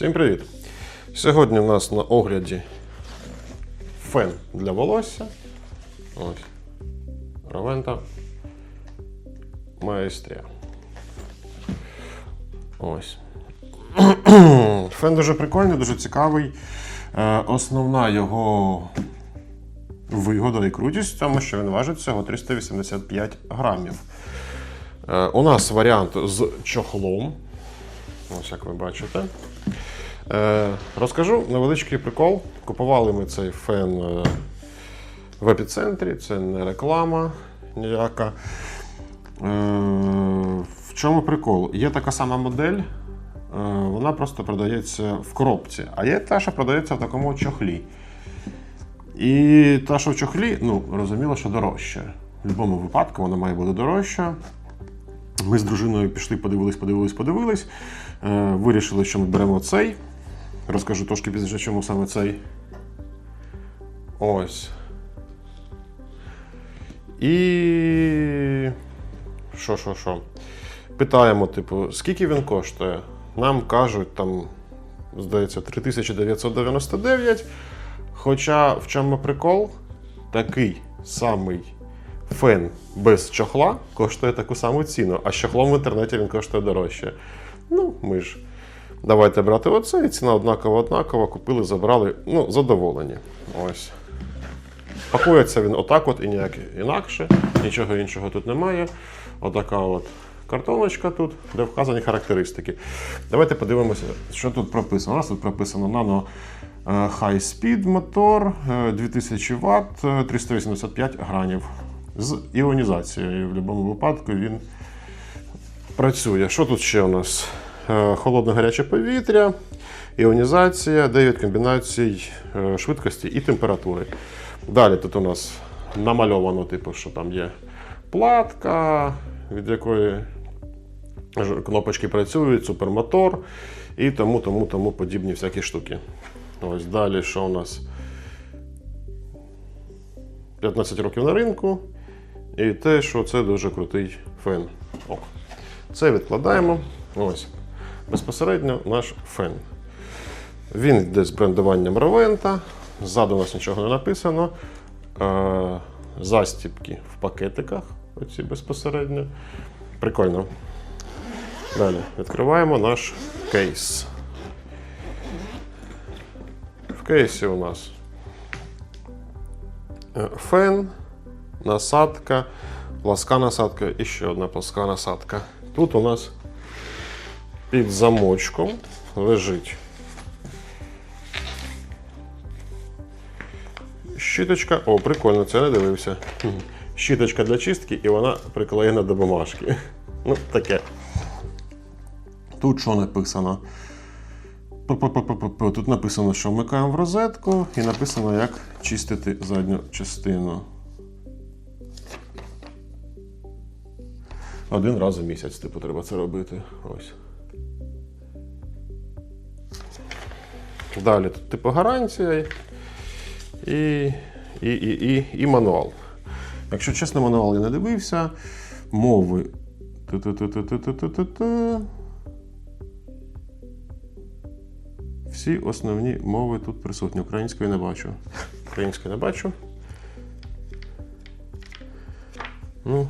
Всім привіт! Сьогодні у нас на огляді фен для волосся. Ось. Ровента Маестрія. Ось. Фен дуже прикольний, дуже цікавий. Е, Основна його вигода і крутість в тому, що він важить всього 385 грамів. Е, У нас варіант з чохлом. Ось як ви бачите. Е, розкажу невеличкий прикол. Купували ми цей фен е, в епіцентрі, це не реклама ніяка. Е, в чому прикол? Є така сама модель, вона просто продається в коробці, а є та, що продається в такому чохлі. І та, що в чохлі, ну, розуміло, що дорожче. В будь-якому випадку вона має бути дорожча. Ми з дружиною пішли, подивились, подивились, подивились. Вирішили, що ми беремо цей. Розкажу трошки пізніше, чому саме цей. Ось. І. Що, що, що? Питаємо, типу, скільки він коштує? Нам кажуть, там, здається, 3999. Хоча в чому прикол? Такий самий фен без чохла коштує таку саму ціну, а з чохлом в інтернеті він коштує дорожче. Ну, ми ж давайте брати оце, і ціна однакова однакова. Купили, забрали. Ну, задоволені. Ось. Пакується він отак от і ніяк інакше, нічого іншого тут немає. Отака от картоночка тут, де вказані характеристики. Давайте подивимося, що тут прописано. У нас тут прописано Nano е, High Speed мотор, е, 2000 Вт, е, 385 гранів. З іонізацією. В будь-якому випадку він працює. Що тут ще у нас? Е, Холодне гаряче повітря, іонізація, 9 комбінацій е, швидкості і температури. Далі тут у нас намальовано, типу, що там є платка, від якої кнопочки працюють, супермотор і тому, тому, тому подібні всякі штуки. Ось далі, що у нас? 15 років на ринку. І те, що це дуже крутий фен. О. Це відкладаємо. Ось. Безпосередньо наш фен. Він йде з брендуванням Ровента. Ззаду у нас нічого не написано. Е, застіпки в пакетиках. Оці безпосередньо. Прикольно. Далі відкриваємо наш кейс. В кейсі у нас е, фен, насадка, пласка насадка і ще одна пласка насадка. Тут у нас під замочком лежить щіточка. О, прикольно, це не дивився. Щіточка для чистки і вона приклеєна до бумажки. Ну, таке. Тут що написано? Тут написано, що вмикаємо в розетку, і написано, як чистити задню частину. Один раз у місяць, типу, треба це робити. Ось. Далі тут типу гарантія і, і, і, і, і мануал. Якщо чесно, мануал я не дивився. Мови. Всі основні мови тут присутні. Української не бачу. Української не бачу. Ну,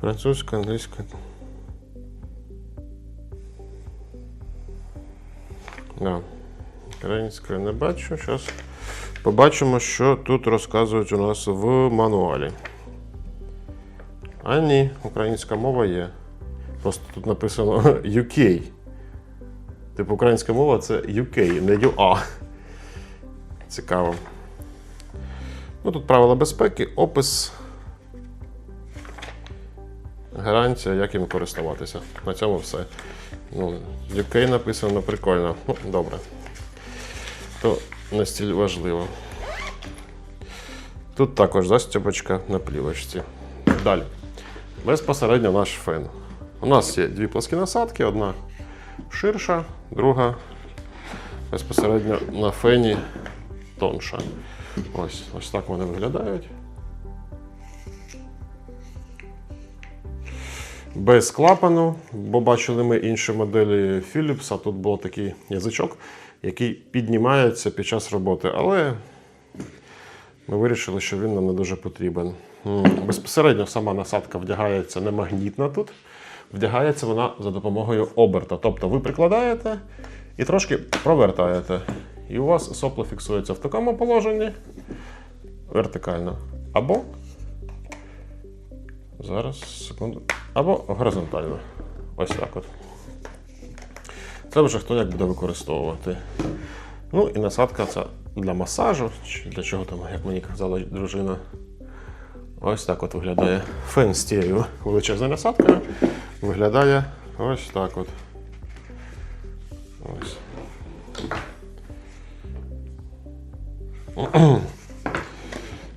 французька, англійська. Да. Української не бачу. Зараз побачимо, що тут розказують у нас в мануалі. А ні, українська мова є. Просто тут написано UK. Типу, українська мова це UK, не UA. Цікаво. Ну, тут правила безпеки, опис. Гарантія, як їм користуватися. На цьому все. Ну, UK написано прикольно. Ну, добре. То не важливо. Тут також застібочка на плівочці. Далі. Безпосередньо наш фен. У нас є дві плоскі насадки, одна ширша, друга безпосередньо на фені тонша. Ось, ось так вони виглядають. Без клапану, бо бачили ми інші моделі Philips, а тут був такий язичок, який піднімається під час роботи. Але ми вирішили, що він нам не дуже потрібен. Безпосередньо сама насадка вдягається не магнітна тут, вдягається вона за допомогою оберта. Тобто ви прикладаєте і трошки провертаєте. І у вас сопло фіксується в такому положенні вертикально. Або зараз, секунду. Або горизонтально. Ось так от. Це вже хто як буде використовувати. Ну і насадка це для масажу, чи для чого там, як мені казала дружина. Ось так от виглядає фен з тією величезною насадкою. Виглядає ось так от. Ось.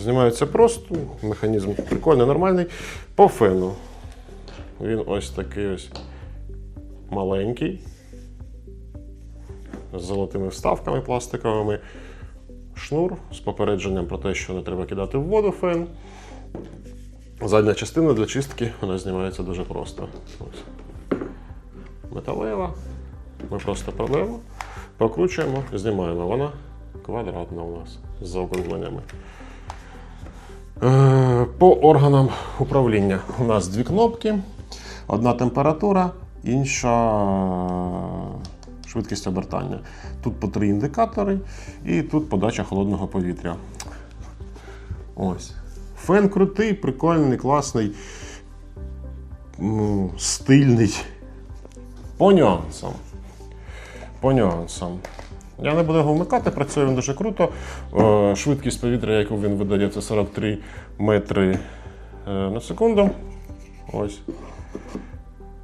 Знімається просто, механізм прикольний, нормальний. По фену. Він ось такий ось маленький. З золотими вставками пластиковими. Шнур з попередженням про те, що не треба кидати в воду фен. Задня частина для чистки вона знімається дуже просто. Ось. Металева. Ми просто проблему. Прокручуємо, знімаємо. Вона квадратна у нас з заокругленнями. Е, По органам управління у нас дві кнопки: одна температура, інша швидкість обертання. Тут по три індикатори, і тут подача холодного повітря. Ось. Фен крутий, прикольний, класний, стильний. По нюансам. По нюансам. Я не буду його вмикати, працює він дуже круто. Е, Швидкість повітря, яку він видає, це 43 метри е, на секунду. Ось.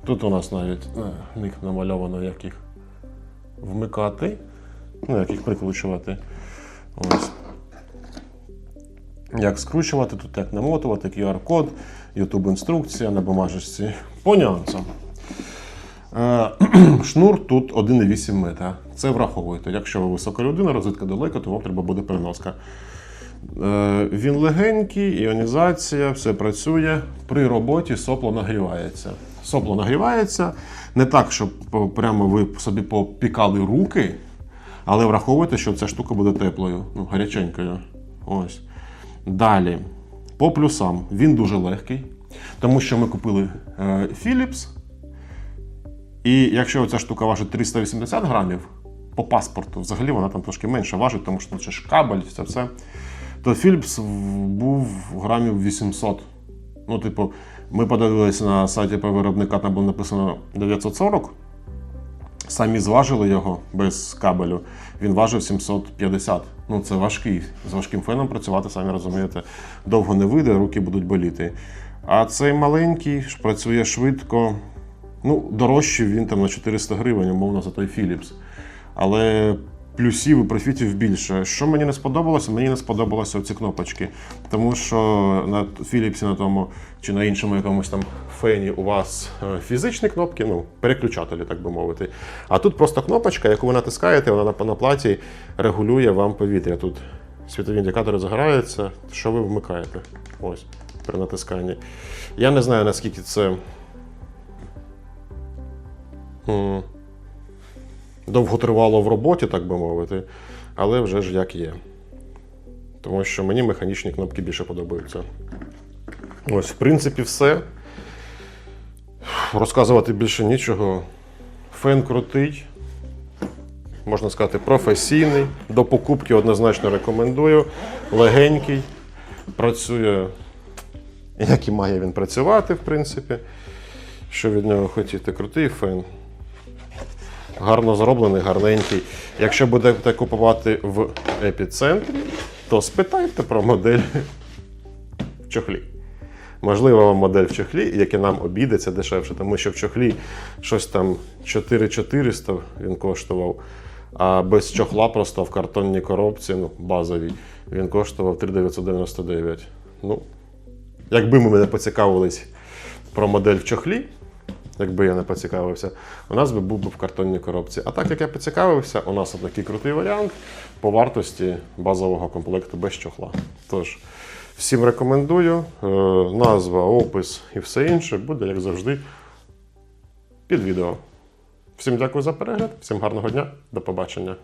Тут у нас навіть е, ник намальовано, як їх вмикати, ну, як їх прикручувати. Ось. Як скручувати, тут як намотувати, QR-код, YouTube інструкція на бумажечці. По нюансам. Е, Шнур тут 1,8 метра. Це враховуйте. Якщо ви висока людина, розвитка далеко, то вам треба буде переноска. Е, Він легенький, іонізація, все працює. При роботі сопло нагрівається. Сопло нагрівається не так, щоб прямо ви собі попікали руки, але враховуйте, що ця штука буде теплою, ну, гаряченькою. Ось. Далі. По плюсам, він дуже легкий, тому що ми купили е, Philips. І якщо ця штука важить 380 грамів по паспорту, взагалі вона там трошки менше важить, тому що це ж кабель, все це. То Philips був грамів 800. Ну, типу, ми подивилися на сайті про виробника, там було написано 940. Самі зважили його без кабелю. Він важив 750. Ну, це важкий. З важким феном працювати, самі розумієте, довго не вийде, руки будуть боліти. А цей маленький працює швидко. Ну, дорожчий він там на 400 гривень, умовно, за той Philips. Але плюсів і профітів більше. Що мені не сподобалося? Мені не сподобалися ці кнопочки. Тому що на Philips на тому чи на іншому якомусь там фені у вас е, фізичні кнопки, ну, переключателі, так би мовити. А тут просто кнопочка, яку ви натискаєте, вона на, на платі регулює вам повітря. Тут світові індикатори загораються, що ви вмикаєте. Ось, при натисканні. Я не знаю, наскільки це. Довго тривало в роботі, так би мовити, але вже ж як є. Тому що мені механічні кнопки більше подобаються. Ось, в принципі, все. Розказувати більше нічого. Фен крутий, можна сказати, професійний. До покупки однозначно рекомендую. Легенький, працює, як і має він працювати, в принципі. Що від нього хотіти? Крутий фен. Гарно зроблений, гарненький. Якщо будете купувати в епіцентрі, то спитайте про модель в чохлі. Можливо, вам модель в чохлі, яка нам обійдеться дешевше, тому що в чохлі щось там 4400 він коштував, а без чохла просто в картонній коробці, ну, базовій, він коштував 3999. Ну, якби ми не поцікавились про модель в чохлі, якби я не поцікавився, у нас би був би в картонній коробці. А так як я поцікавився, у нас такий крутий варіант по вартості базового комплекту без чохла. Тож, всім рекомендую. Е, назва, опис і все інше буде, як завжди, під відео. Всім дякую за перегляд, всім гарного дня, до побачення.